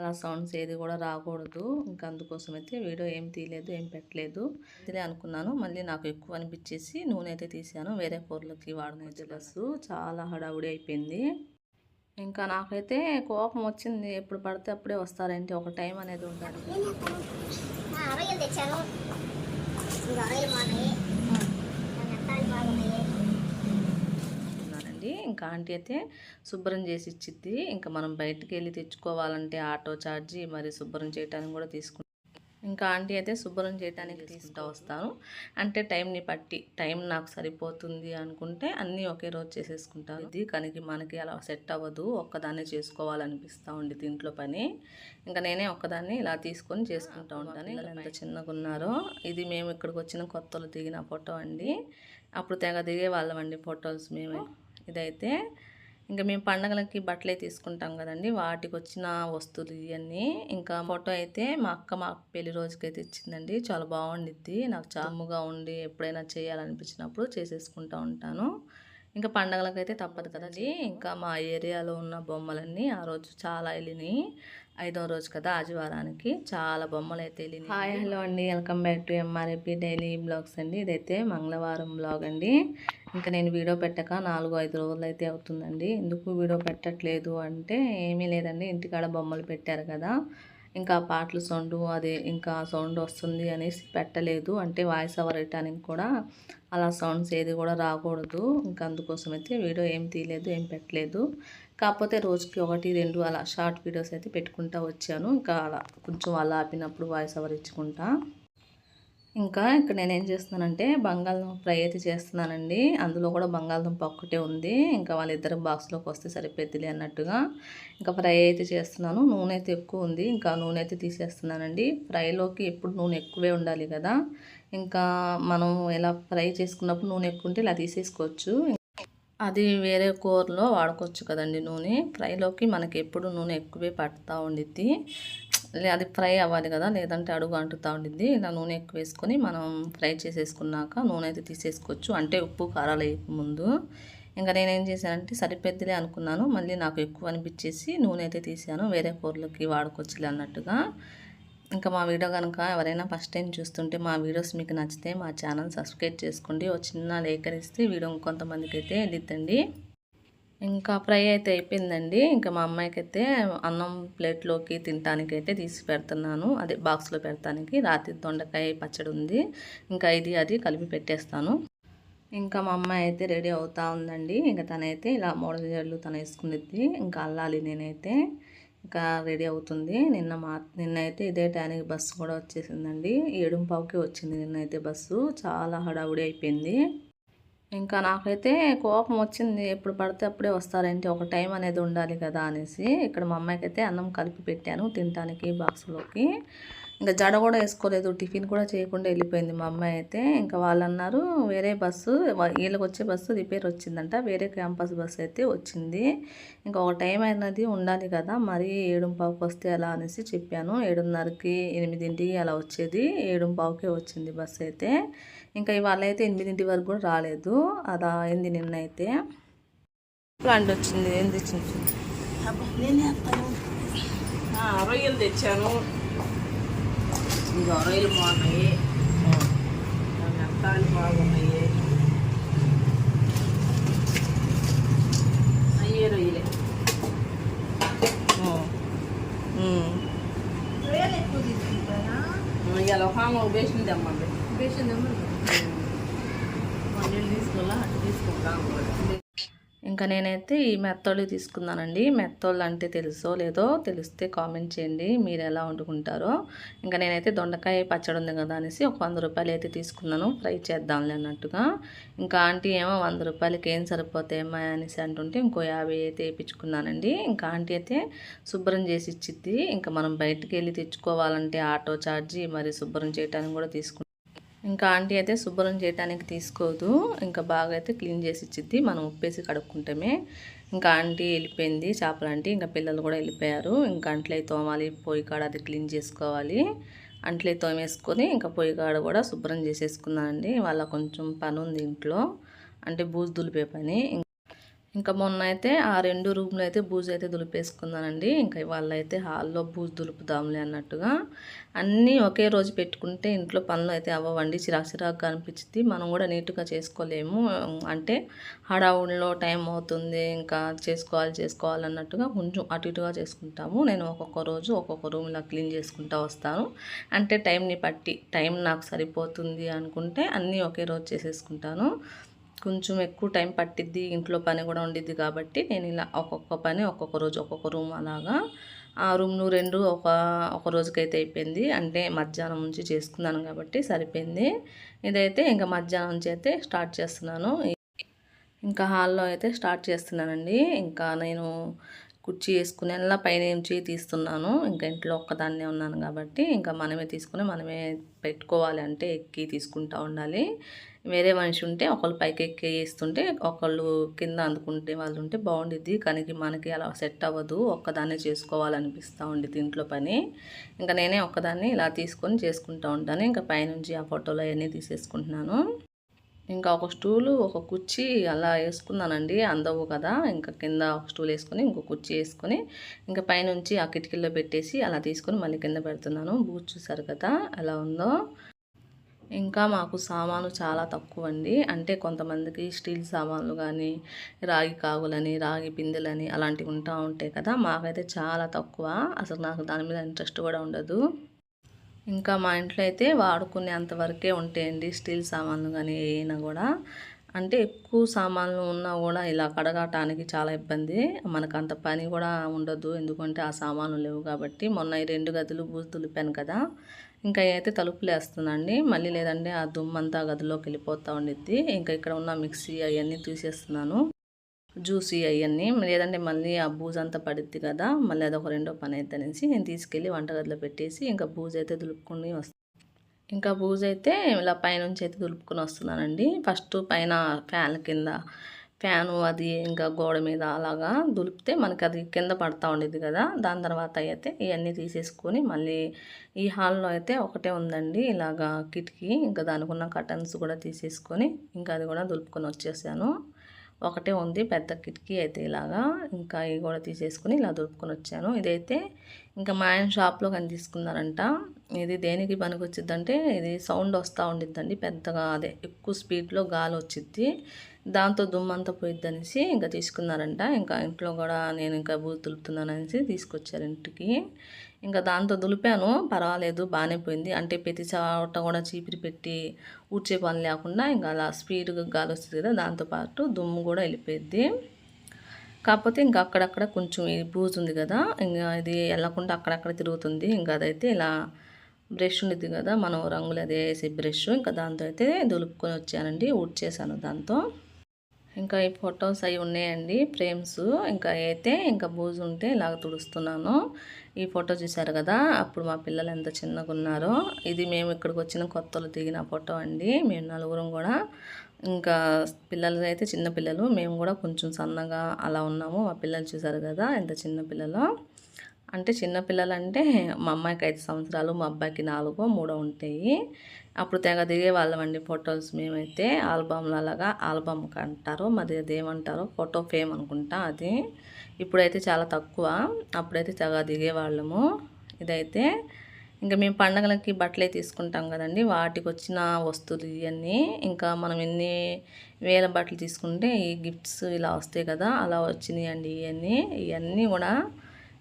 అలా సౌండ్స్ ఏది కూడా రాకూడదు. ఇంకా అందుకోసం అయితే వీడియో ఏం తీయలేదు ఏం పెట్టలేదు. ఇదే అనుకున్నాను. మళ్ళీ నాకు ఎక్కువ అనిపించేసి నూనె అయితే తీసాను. వేరే కూరలకి వాడిన బస్సు. చాలా హడావుడి అయిపోయింది. ఇంకా నాకైతే కోపం వచ్చింది. ఎప్పుడు పడితే అప్పుడే వస్తారేంటి? ఒక టైం అనేది ఉండాలి ఆ, రొయ్యలు తెచ్చాను ఇంకా రొయ్యలు బాగున్నాయి మెత్తాలు బాగున్నాయి ఉన్నానండి ఇంకా ఆంటీ అయితే శుభ్రం చేసి ఇచ్చిద్ది. ఇంకా మనం బయటికి వెళ్ళి తెచ్చుకోవాలంటే ఆటో ఛార్జీ మరి శుభ్రం చేయడానికి కూడా తీసుకుంటాం. ఇంకా ఆంటీ అయితే శుభ్రం చేయడానికి తీసుకుంటూ వస్తాను అంటే టైంని బట్టి టైం నాకు సరిపోతుంది అనుకుంటే అన్నీ ఒకే రోజు చేసేసుకుంటాను. ఇది కనుక మనకి అలా సెట్ అవ్వదు. ఒక్కదాన్నే చేసుకోవాలనిపిస్తూ ఉండి దీంట్లో పని. ఇంకా నేనే ఒక్కదాన్ని ఇలా తీసుకొని చేసుకుంటూ ఉంటాను. ఎంత చిన్నగా ఉన్నారో ఇది మేము ఇక్కడికి వచ్చిన కొత్తలో దిగిన ఫోటో అండి. అప్పుడు తెగ దిగే వాళ్ళం అండి ఫొటోస్ మేము. ఇదైతే ఇంకా మేము పండగలకి బట్టలే తీసుకుంటాం కదండి. వాటికి వచ్చిన వస్తువులు ఇవన్నీ ఇంకా ఫోటో అయితే మా అక్క మా పెళ్ళి రోజుకైతే ఇచ్చిందండి. చాలా బాగుండిద్ది. నాకు చాముగా ఉండి ఎప్పుడైనా చేయాలనిపించినప్పుడు చేసేసుకుంటా ఉంటాను. ఇంకా పండగలకైతే తప్పదు కదండి. ఇంకా మా ఏరియాలో ఉన్న బొమ్మలన్నీ ఆ రోజు చాలా వెళ్ళినాయి ఐదో రోజు కదా ఆదివారానికి. చాలా బొమ్మలు అయితే హాయ్ హలో అండి. Welcome back to MRAP daily blogs అండి. ఇదైతే మంగళవారం బ్లాగ్ అండి. ఇంకా నేను వీడియో పెట్టక నాలుగు ఐదు రోజులు అయితే అవుతుందండి. ఎందుకు వీడియో పెట్టట్లేదు అంటే ఏమీ లేదండి. ఇంటికాడ బొమ్మలు పెట్టారు కదా. ఇంకా పాటలు సౌండ్ అదే ఇంకా సౌండ్ వస్తుంది అనేసి పెట్టలేదు. అంటే వాయిస్ ఓవర్ రిటర్నింగ్ కూడా అలా సౌండ్స్ ఏది కూడా రాకూడదు. ఇంకా అందుకోసం అయితే వీడియో ఏం తీయలేదు ఏం పెట్టలేదు. కాకపోతే రోజుకి ఒకటి రెండు అలా షార్ట్ వీడియోస్ అయితే పెట్టుకుంటా వచ్చాను. ఇంకా అలా కొంచెం అలా ఆపినప్పుడు వాయిస్ ఓవర్ ఇచ్చుకుంటా. ఇంకా ఇక్కడ నేను ఏం చేస్తున్నానంటే బంగాళదుంప ఫ్రై అయితే చేస్తున్నానండి. అందులో కూడా బంగాళదుంప ఒక్కటే ఉంది. ఇంకా వాళ్ళిద్దరు బాక్స్లోకి వస్తే సరిపోద్దిలే అన్నట్టుగా ఇంకా ఫ్రై అయితే చేస్తున్నాను. నూనె అయితే ఎక్కువ ఉంది. ఇంకా నూనె అయితే తీసేస్తున్నానండి. ఫ్రైలోకి ఎప్పుడు నూనె ఎక్కువే ఉండాలి కదా. ఇంకా మనం ఎలా ఫ్రై చేసుకున్నప్పుడు నూనె ఎక్కువ ఉంటే ఇలా తీసేసుకోవచ్చు. అది వేరే కూరలో వాడుకోవచ్చు కదండి నూనె. ఫ్రైలోకి మనకి ఎప్పుడు నూనె ఎక్కువే పడుతూ ఉండిద్ది. అది ఫ్రై అవ్వాలి కదా లేదంటే అడుగు అంటుతూ ఉండిద్ది. ఇలా నూనె ఎక్కువ వేసుకొని మనం ఫ్రై చేసేసుకున్నాక నూనె అయితే తీసేసుకోవచ్చు. అంటే ఉప్పు కారాలు ముందు. ఇంకా నేనేం చేశానంటే సరిపెద్దిలే అనుకున్నాను. మళ్ళీ నాకు ఎక్కువ అనిపించేసి నూనె అయితే తీసాను. వేరే కూరలకి వాడుకోవచ్చులే అన్నట్టుగా. ఇంకా మా వీడియో కనుక ఎవరైనా ఫస్ట్ టైం చూస్తుంటే మా వీడియోస్ మీకు నచ్చితే మా ఛానల్ సబ్స్క్రైబ్ చేసుకోండి. ఒక చిన్న లేఖరిస్తే వీడియో కొంతమందికి అయితే వెళ్ళిద్దండి ఇంకా ఫ్రై అయితే అయిపోయిందండి. ఇంకా మా అమ్మాయికి అయితే అన్నం ప్లేట్లోకి తినటానికి అయితే తీసి పెడుతున్నాను. అదే బాక్స్లో పెడతానికి. రాత్రి దొండకాయ పచ్చడి ఉంది. ఇంకా ఇది అది కలిపి పెట్టేస్తాను. ఇంకా మా అమ్మాయి అయితే రెడీ అవుతా ఉందండి. ఇంకా తనైతే ఇలా మూడు జడ్లు తను వేసుకునేది ఇంకా అల్లాలి నేనైతే. ఇంకా రెడీ అవుతుంది. నిన్న మా నిన్నైతే ఇదే టైంకి బస్సు కూడా వచ్చేసిందండి. ఏడుంపావుకి వచ్చింది నిన్నైతే బస్సు. చాలా హడావుడి అయిపోయింది. ఇంకా నాకైతే కోపం వచ్చింది. ఎప్పుడు పడితే అప్పుడే వస్తారేంటి? ఒక టైం అనేది ఉండాలి కదా అనేసి. ఇక్కడ మా అమ్మాయికి అయితే అన్నం కలిపి పెట్టాను తినటానికి బాక్స్లోకి. ఇంకా జడ కూడా వేసుకోలేదు. టిఫిన్ కూడా చేయకుండా వెళ్ళిపోయింది మా అమ్మాయి అయితే. ఇంకా వాళ్ళు అన్నారు వేరే బస్సు వీళ్ళకి వచ్చే బస్సు రిపేర్ వచ్చిందంట. వేరే క్యాంపస్ బస్సు అయితే వచ్చింది. ఇంకా ఒక టైం అయినది ఉండాలి కదా. మరి ఏడుంపావుకి వస్తే అలా అనేసి చెప్పాను. ఏడున్నరకి ఎనిమిదింటికి అలా వచ్చేది. ఏడుంపావుకే వచ్చింది బస్సు అయితే. ఇంకా ఇవాళ అయితే ఎనిమిదింటి వరకు కూడా రాలేదు. అలా అయింది నిన్న అయితే ప్లాంట్ వచ్చింది ఏం తెచ్చింది ఆ, రొయ్యలు తెచ్చాను. ఇదిగో రొయ్యలు బాగున్నాయి. మెత్తాలు బాగున్నాయి. అయ్యే రొయ్యలే. రొయ్యలు ఎక్కువ తీసుకుంటారా? ఇవాళ ఒక బేషన్ తెమ్మండి బేషన్ నీళ్ళు ఇంకా నేనైతే ఈ మెత్తోళ్ళు తీసుకున్నానండి. మెత్తోళ్ళు అంటే తెలుసో లేదో తెలిస్తే కామెంట్ చేయండి. మీరు ఎలా వండుకుంటారో. ఇంకా నేనైతే దొండకాయ పచ్చడి ఉంది కదా అనేసి ఒక వంద రూపాయలు అయితే తీసుకున్నాను. ఫ్రై చేద్దాంలే అన్నట్టుగా. ఇంకా ఆంటీ ఏమో వంద రూపాయలకి ఏం సరిపోతాయమ్మా అనేసి అంటుంటే ఇంకో యాభై అయితే వేయించుకున్నానండి. ఇంకా ఆంటీ అయితే శుభ్రం చేసి ఇచ్చిద్ది. ఇంకా మనం బయటికి వెళ్ళి తెచ్చుకోవాలంటే ఆటో ఛార్జీ మరి శుభ్రం చేయడానికి కూడా తీసుకుంటాం ఇంకా ఆంటీ అయితే శుభ్రం చేయడానికి తీసుకోదు. ఇంకా బాగా అయితే క్లీన్ చేసి ఇచ్చిద్ది. మనం ఉప్పేసి కడుక్కుంటామే. ఇంకా ఆంటీ వెళ్ళిపోయింది చేపల ఆంటీ. ఇంకా పిల్లలు కూడా వెళ్ళిపోయారు. ఇంకా అంట్లే తోమాలి పొయ్యి కాడ అది క్లీన్ చేసుకోవాలి. అంట్లే తోమేసుకొని ఇంకా పొయ్యి కాడ కూడా శుభ్రం చేసేసుకున్నానండి. వాళ్ళ కొంచెం పని ఉంది ఇంట్లో. అంటే బూజు దులిపే పని. ఇంకా మొన్న అయితే ఆ రెండు రూమ్లో అయితే బూజు అయితే దులిపేసుకున్నానండి. ఇంకా ఇవాళ అయితే హాల్లో బూజు దులుపుదాంలే అన్నట్టుగా. అన్నీ ఒకే రోజు పెట్టుకుంటే ఇంట్లో పనులు అయితే అవ్వండి చిరాకు చిరాకుగా అనిపించింది మనం కూడా నీట్గా చేసుకోలేము. అంటే హడావుడిలో టైం అవుతుంది. ఇంకా చేసుకోవాలి చేసుకోవాలి అన్నట్టుగా కొంచెం అటు ఇటుగా చేసుకుంటాము. నేను ఒక్కొక్క రోజు ఒక్కొక్క రూమ్ ఇలా క్లీన్ చేసుకుంటా వస్తాను. అంటే టైంని బట్టి టైం నాకు సరిపోతుంది అనుకుంటే అన్నీ ఒకే రోజు చేసేసుకుంటాను. కొంచెం ఎక్కువ టైం పట్టిద్ది ఇంట్లో పని కూడా ఉండిద్ది కాబట్టి నేను ఇలా ఒక్కొక్క పని ఒక్కొక్క రోజు ఒక్కొక్క రూమ్ అలాగా. ఆ రూమ్ను రెండు ఒక ఒక రోజుకైతే అయిపోయింది. అంటే మధ్యాహ్నం నుంచి చేసుకున్నాను కాబట్టి సరిపోయింది. ఇదైతే ఇంకా మధ్యాహ్నం నుంచి అయితే స్టార్ట్ చేస్తున్నాను. ఇంకా హాల్లో అయితే స్టార్ట్ చేస్తున్నానండి. ఇంకా నేను కుర్చీ వేసుకుని అలా పైన నుంచి తీస్తున్నాను. ఇంకా ఇంట్లో ఒక్కదాన్నే ఉన్నాను కాబట్టి ఇంకా మనమే తీసుకుని మనమే పెట్టుకోవాలి అంటే ఎక్కి తీసుకుంటూ ఉండాలి. వేరే మనిషి ఉంటే ఒకళ్ళు పైకి ఎక్కేస్తుంటే ఒకళ్ళు కింద అందుకుంటే వాళ్ళు ఉంటే బాగుండిద్ది. కానీ మనకి అలా సెట్ అవ్వదు. ఒక్కదాన్నే చేసుకోవాలనిపిస్తూ ఉండిద్ది ఇంట్లో పని. ఇంకా నేనే ఒక్కదాన్ని ఇలా తీసుకొని చేసుకుంటూ ఉంటాను. ఇంకా పైనుంచి ఆ ఫోటోలు అవన్నీ తీసేసుకుంటున్నాను. ఇంకా ఒక స్టూలు ఒక కుర్చీ అలా వేసుకున్నానండి. అందవు కదా. ఇంకా కింద ఒక స్టూల్ వేసుకొని ఇంకో కుర్చీ వేసుకొని ఇంకా పైనుంచి ఆ కిటికీలో పెట్టేసి అలా తీసుకొని మళ్ళీ కింద పెడుతున్నాను. బూట్ చూసారు కదా? ఎలా ఉందో? ఇంకా మాకు సామాను చాలా తక్కువ అండి అంటే కొంతమందికి స్టీల్ సామాన్లు కానీ రాగి కాగులని రాగి పిందెలని అలాంటివి ఉంటా ఉంటాయి కదా మాకైతే చాలా తక్కువ. అసలు నాకు దాని మీద ఇంట్రెస్ట్ కూడా ఉండదు. ఇంకా మా ఇంట్లో అయితే వాడుకునే అంతవరకే ఉంటాయండి స్టీల్ సామాన్లు కానీ ఏమైనా కూడా. అంటే ఎక్కువ సామాన్లు ఉన్నా కూడా ఇలా కడగటానికి చాలా ఇబ్బంది. మనకు అంత పని కూడా ఉండదు. ఎందుకంటే ఆ సామాన్లు లేవు కాబట్టి. మొన్న ఈ రెండు గదులు బూజు దులిపాను కదా. ఇంకా అయితే తలుపులు వేస్తుందండి మళ్ళీ లేదంటే ఆ దుమ్మంతా గదిలోకి వెళ్ళిపోతూ ఉండిద్ది. ఇంకా ఇక్కడ ఉన్న మిక్సీ అవన్నీ తీసేస్తున్నాను. జ్యూసీ అవన్నీ. లేదంటే మళ్ళీ ఆ బూజు అంతా పడిద్ది కదా. మళ్ళీ అదొక రెండో పని అయితే అనేసి నేను తీసుకెళ్ళి వంటగదిలో పెట్టేసి ఇంకా బూజు అయితే దులుపుకుని వస్తాను ఇంకా బూజు అయితే ఇలా పైనుంచి అయితే దులుపుకొని వస్తున్నానండి. ఫస్ట్ పైన ఫ్యాన్ కింద ఫ్యాను అది ఇంకా గోడ మీద అలాగా దులిపితే మనకి అది కింద పడతా ఉండేది కదా. దాని తర్వాత అయితే ఇవన్నీ తీసేసుకొని మళ్ళీ ఈ హాల్లో అయితే ఒకటే ఉందండి. ఇలాగా కిటికీ ఇంకా దానికి ఉన్న కర్టన్స్ కూడా తీసేసుకొని ఇంకా అది కూడా దులుపుకొని వచ్చేసాను. ఒకటే ఉంది పెద్ద కిటికీ అయితే ఇలాగా. ఇంకా ఇవి కూడా తీసేసుకుని ఇలా దులుపుకొని వచ్చాను. ఇదైతే ఇంకా మా ఆయన షాప్లో కానీ తీసుకున్నారంట ఇది దేనికి పనికి వచ్చిందంటే ఇది సౌండ్ వస్తూ ఉండిద్దండి పెద్దగా అదే ఎక్కువ స్పీడ్లో గాలి వచ్చిద్ది. దాంతో దుమ్మంతా పోయిద్ది అనేసి ఇంకా తీసుకున్నారంట. ఇంకా ఇంట్లో కూడా నేను ఇంకా బూజు తులుపుతున్నాను అనేసి తీసుకొచ్చారు ఇంటికి. ఇంకా దాంతో దులిపాను. పర్వాలేదు బాగానే పోయింది. అంటే ప్రతి చోట కూడా చీపిరి పెట్టి ఊడ్చే పని లేకుండా ఇంకా అలా స్పీడ్గా గాలి వస్తుంది కదా దాంతోపాటు దుమ్ము కూడా వెళ్ళిపోయింది కాకపోతే ఇంకా అక్కడక్కడ కొంచెం ఈ బూజు ఉంది కదా ఇంకా ఇది వెళ్ళకుండా అక్కడక్కడ తిరుగుతుంది. ఇంకా అదైతే ఇలా బ్రష్ ఉండిద్ది కదా మనం రంగులు అదే వేసే బ్రష్. ఇంకా దాంతో అయితే దులుపుకొని వచ్చానండి ఊడ్చేసాను దాంతో. ఇంకా ఈ ఫొటోస్ అవి ఉన్నాయండి ఫ్రేమ్స్. ఇంకా అయితే ఇంకా బూజు ఉంటే ఇలాగ తుడుస్తున్నాను. ఈ ఫోటో చూశారు కదా అప్పుడు మా పిల్లలు ఎంత చిన్నగా ఉన్నారో. ఇది మేము ఇక్కడికి వచ్చిన కొత్తలు దిగిన ఫోటో అండి మేము నలుగురం కూడా. ఇంకా పిల్లలు అయితే చిన్న పిల్లలు మేము కూడా కొంచెం సన్నగా అలా ఉన్నాము. మా పిల్లలు చూశారు కదా ఎంత చిన్న పిల్లలు. అంటే చిన్నపిల్లలు అంటే మా అమ్మాయికి ఐదు సంవత్సరాలు మా అబ్బాయికి నాలుగో మూడో ఉంటాయి. అప్పుడు తెగ దిగే వాళ్ళం అండి ఫొటోస్ మేమైతే. ఆల్బమ్లు అలాగా ఆల్బమ్ అంటారు మరి అది ఏమంటారో ఫోటో ఫేమ్ అనుకుంటా అది. ఇప్పుడైతే చాలా తక్కువ. అప్పుడైతే తెగ దిగేవాళ్ళము ఇదైతే ఇంకా మేము పండగలకి బట్టలే తీసుకుంటాం కదండి. వాటికి వచ్చిన వస్తువులు ఇవన్నీ ఇంకా మనం ఎన్ని వేల బట్టలు తీసుకుంటే ఈ గిఫ్ట్స్ ఇలా వస్తాయి కదా అలా వచ్చినాయి అండి ఇవన్నీ ఇవన్నీ కూడా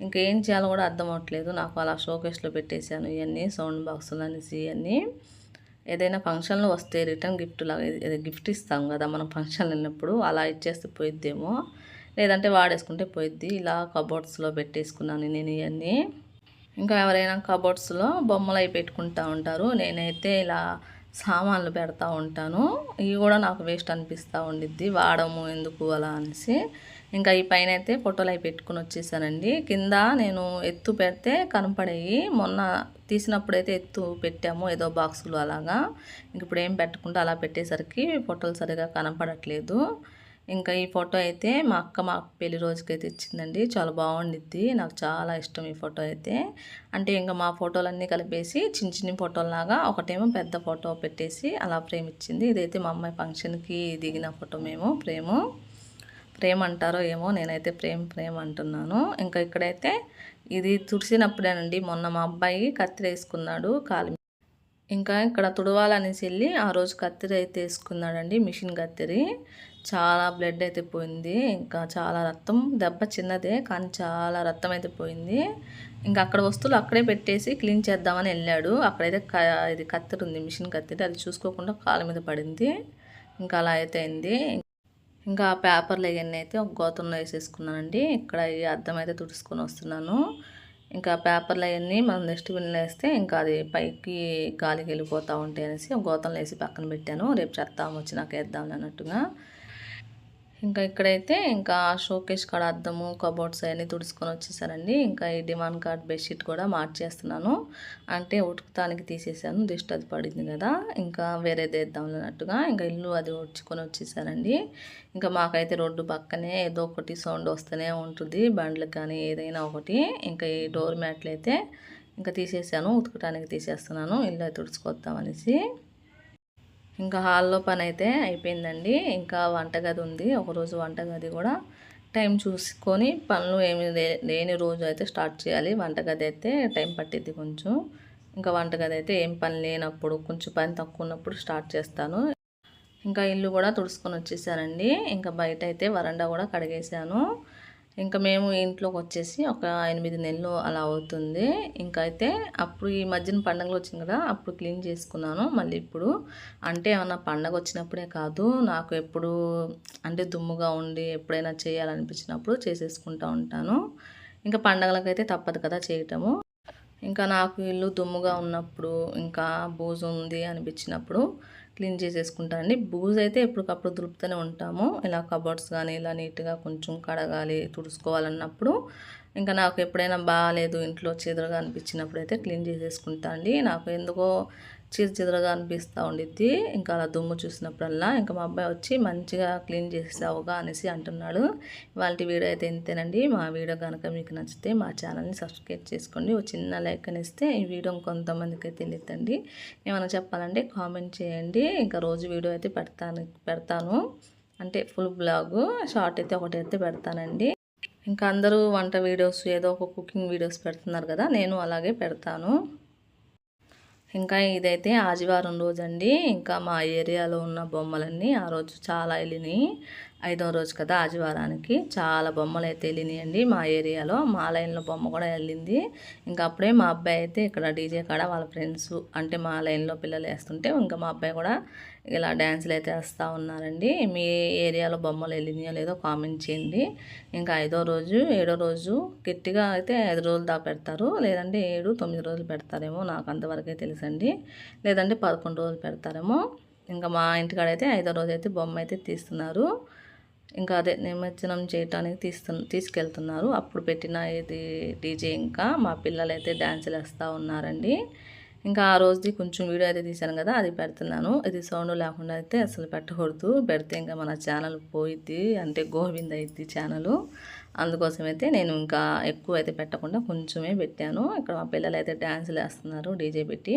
ఇంకా ఏం చేయాలో కూడా అర్థం అవ్వట్లేదు. నాకు అలా షోకేస్లో పెట్టేశాను. ఇవన్నీ సౌండ్ బాక్సులు అనేసి ఇవన్నీ ఏదైనా ఫంక్షన్లో వస్తే రిటర్న్ గిఫ్ట్ లాగా గిఫ్ట్ ఇస్తాం కదా మనం ఫంక్షన్ వెళ్ళినప్పుడు. అలా ఇచ్చేస్తే పోయిద్దేమో. లేదంటే వాడేసుకుంటే పోయిద్ది. ఇలా కబోర్డ్స్లో పెట్టేసుకున్నాను నేను ఇవన్నీ ఇంకా ఎవరైనా కబోర్డ్స్లో బొమ్మలు అవి పెట్టుకుంటూ ఉంటారు. నేనైతే ఇలా సామాన్లు పెడతా ఉంటాను. ఇవి కూడా నాకు వేస్ట్ అనిపిస్తూ ఉండిద్ది. వాడము ఎందుకు అలా అనేసి. ఇంకా ఈ పైన అయితే ఫోటోలు అవి పెట్టుకుని వచ్చేసానండి. కింద నేను ఎత్తు పెడితే కనపడేవి మొన్న తీసినప్పుడు అయితే ఎత్తు పెట్టాము ఏదో బాక్సులు అలాగా. ఇంక ఇప్పుడు ఏం పెట్టకుండా అలా పెట్టేసరికి ఫోటోలు సరిగా కనపడట్లేదు. ఇంకా ఈ ఫోటో అయితే మా అక్క మా పెళ్ళి రోజుకైతే ఇచ్చిందండి. చాలా బాగుండిద్ది. నాకు చాలా ఇష్టం ఈ ఫోటో అయితే. అంటే ఇంకా మా ఫోటోలన్నీ కలిపేసి చిన్న చిన్న ఫోటోలాగా ఒకటేమో పెద్ద ఫోటో పెట్టేసి అలా ఫ్రేమ్ ఇచ్చింది. ఇదైతే మా అమ్మాయి ఫంక్షన్కి దిగిన ఫోటో మేము ఫ్రేము. ప్రేమ అంటారో ఏమో నేనైతే ప్రేమ ప్రేమ అంటున్నాను. ఇంకా ఇక్కడైతే ఇది తుడిసినప్పుడేనండి. మొన్న మా అబ్బాయి కత్తిర వేసుకున్నాడు కాలు ఇంకా ఇక్కడ తుడవాలనేసి వెళ్ళి ఆ రోజు కత్తిరి అయితే వేసుకున్నాడండి మిషన్ కత్తిరి. చాలా బ్లడ్ అయితే పోయింది. ఇంకా చాలా రక్తం దెబ్బ చిన్నదే కానీ చాలా రక్తం అయితే పోయింది. ఇంకా అక్కడ వస్తువులు అక్కడే పెట్టేసి క్లీన్ చేద్దామని వెళ్ళాడు. అక్కడైతే క ఇది కత్తిరి ఉంది మిషన్ కత్తిరి. అది చూసుకోకుండా కాళ్ళ మీద పడింది. ఇంకా అలా అయితే అయింది. ఇంకా ఆ పేపర్లు అవన్నీ అయితే ఒక గోతంలో వేసేసుకున్నానండి. ఇక్కడ ఈ అద్దం అయితే తుడుచుకొని వస్తున్నాను. ఇంకా పేపర్లు అవన్నీ మనం నెక్స్ట్ వేస్తే ఇంకా అది పైకి గాలికి వెళ్ళిపోతూ ఉంటాయి అనేసి ఒక గోతంలో వేసి పక్కన పెట్టాను. రేపు చేద్దాం వచ్చి నాకు వేద్దాం అన్నట్టుగా. ఇంకా ఇక్కడైతే ఇంకా షోకేస్ కాడ అద్దము కబోర్డ్స్ అవన్నీ తుడుచుకొని వచ్చేసారండి. ఇంకా ఈ డిమాండ్ కార్డ్ బెడ్షీట్ కూడా మార్చేస్తున్నాను. అంటే ఉడకటానికి తీసేసాను దిష్టి అది పడింది కదా. ఇంకా వేరేది వేద్దాం అన్నట్టుగా ఇంకా ఇల్లు అది ఉడ్చుకొని వచ్చేసారండి. ఇంకా మాకైతే రోడ్డు పక్కనే ఏదో ఒకటి సౌండ్ వస్తూనే ఉంటుంది బండ్లకు కానీ ఏదైనా ఒకటి. ఇంకా ఈ డోర్ మ్యాట్లు అయితే ఇంకా తీసేసాను ఉతకటానికి తీసేస్తున్నాను ఇల్లు అయితే తుడుచుకొద్దామనేసి ఇంకా హాల్లో పని అయితే అయిపోయిందండి. ఇంకా వంటగది ఉంది. ఒకరోజు వంటగది కూడా టైం చూసుకొని పనులు ఏమి లేని రోజు అయితే స్టార్ట్ చేయాలి. వంటగది అయితే టైం పట్టిద్ది కొంచెం. ఇంకా వంటగది అయితే ఏం పని లేనప్పుడు కొంచెం పని తక్కువ ఉన్నప్పుడు స్టార్ట్ చేస్తాను. ఇంకా ఇల్లు కూడా తుడుచుకొని వచ్చేసానండి. ఇంకా బయట అయితే వరండా కూడా కడిగేసాను. ఇంకా మేము ఇంట్లోకి వచ్చేసి ఒక ఎనిమిది నెలలు అలా అవుతుంది. ఇంకా అయితే అప్పుడు ఈ మధ్యన పండగలు వచ్చింది కదా అప్పుడు క్లీన్ చేసుకున్నాను. మళ్ళీ ఇప్పుడు అంటే ఏమన్నా పండగ వచ్చినప్పుడే కాదు నాకు ఎప్పుడు అంటే దుమ్ముగా ఉండి ఎప్పుడైనా చేయాలనిపించినప్పుడు చేసేసుకుంటూ ఉంటాను. ఇంకా పండగలకైతే తప్పదు కదా చేయటము. ఇంకా నాకు ఇల్లు దుమ్ముగా ఉన్నప్పుడు ఇంకా బూజు ఉంది అనిపించినప్పుడు క్లీన్ చేసేసుకుంటానండి బూజు అయితే ఎప్పటికప్పుడు దులుపుతూనే ఉంటాము. ఇలా కబోర్డ్స్ కానీ ఇలా నీట్గా కొంచెం కడగాలి తుడుచుకోవాలన్నప్పుడు. ఇంకా నాకు ఎప్పుడైనా బాగాలేదు ఇంట్లో చెదరగా అనిపించినప్పుడు అయితే క్లీన్ చేసేసుకుంటానండి నాకు ఎందుకో చీర అనిపిస్తూ ఉండిద్ది. ఇంకా అలా దుమ్ము చూసినప్పుడల్లా ఇంకా మా అబ్బాయి వచ్చి మంచిగా క్లీన్ చేసావుగా అనేసి అంటున్నాడు. వాళ్ళ వీడియో అయితే ఇంతేనండి. మా వీడియో కనుక మీకు నచ్చితే మా ఛానల్ని సబ్స్క్రైబ్ చేసుకోండి. ఒక చిన్న లైక్ అనిస్తే ఈ వీడియో కొంతమందికి అయితే తెలియదండి. ఏమైనా చెప్పాలంటే కామెంట్ చేయండి. ఇంకా రోజు వీడియో అయితే పెడతాను పెడతాను. అంటే ఫుల్ బ్లాగ్. షార్ట్ అయితే ఒకటి అయితే పెడతానండి. ఇంకా అందరూ వంట వీడియోస్ ఏదో ఒక కుకింగ్ వీడియోస్ పెడుతున్నారు కదా నేను అలాగే పెడతాను. ఇంకా ఇదైతే ఆదివారం రోజండి. ఇంకా మా ఏరియాలో ఉన్న బొమ్మలన్నీ ఆ రోజు చాలా వెళ్ళినాయి ఐదో రోజు కదా ఆదివారానికి. చాలా బొమ్మలు అయితే వెళ్ళినాయండి మా ఏరియాలో. మా లైన్లో బొమ్మ కూడా వెళ్ళింది ఇంకా అప్పుడే మా అబ్బాయి అయితే ఇక్కడ డీజే కాడ వాళ్ళ ఫ్రెండ్స్ అంటే మా లైన్లో పిల్లలు వేస్తుంటే ఇంకా మా అబ్బాయి కూడా ఇలా డ్యాన్సులు అయితే వేస్తూ ఉన్నారండి. మీ ఏరియాలో బొమ్మలు వెళ్ళినాయో లేదో కామెంట్ చేయండి. ఇంకా ఐదో రోజు ఏడో రోజు గట్టిగా అయితే ఐదు రోజులు దాకా పెడతారు. లేదంటే ఏడు తొమ్మిది రోజులు పెడతారేమో నాకు అంతవరకే తెలుసండి. లేదంటే పదకొండు రోజులు పెడతారేమో. ఇంకా మా ఇంటికాడ అయితే ఐదో రోజు అయితే బొమ్మ అయితే తీస్తున్నారు. ఇంకా అదే నిమజ్జనం చేయటానికి తీస్తు తీసుకెళ్తున్నారు. అప్పుడు పెట్టిన ఇది డీజే ఇంకా. మా పిల్లలు అయితే డ్యాన్సులు వేస్తూ ఉన్నారండి. ఇంకా ఆ రోజుది కొంచెం వీడియో అయితే తీశాను కదా అది పెడుతున్నాను. ఇది సౌండ్ లేకుండా అయితే అసలు పెట్టకూడదు. పెడితే ఇంకా మన ఛానల్ పోయిద్ది. అంటే గోవింద్ అయింది ఛానల్. అందుకోసమైతే నేను ఇంకా ఎక్కువ అయితే పెట్టకుండా కొంచెమే పెట్టాను. ఇక్కడ మా పిల్లలు అయితే డ్యాన్సులు వేస్తున్నారు డీజే పెట్టి.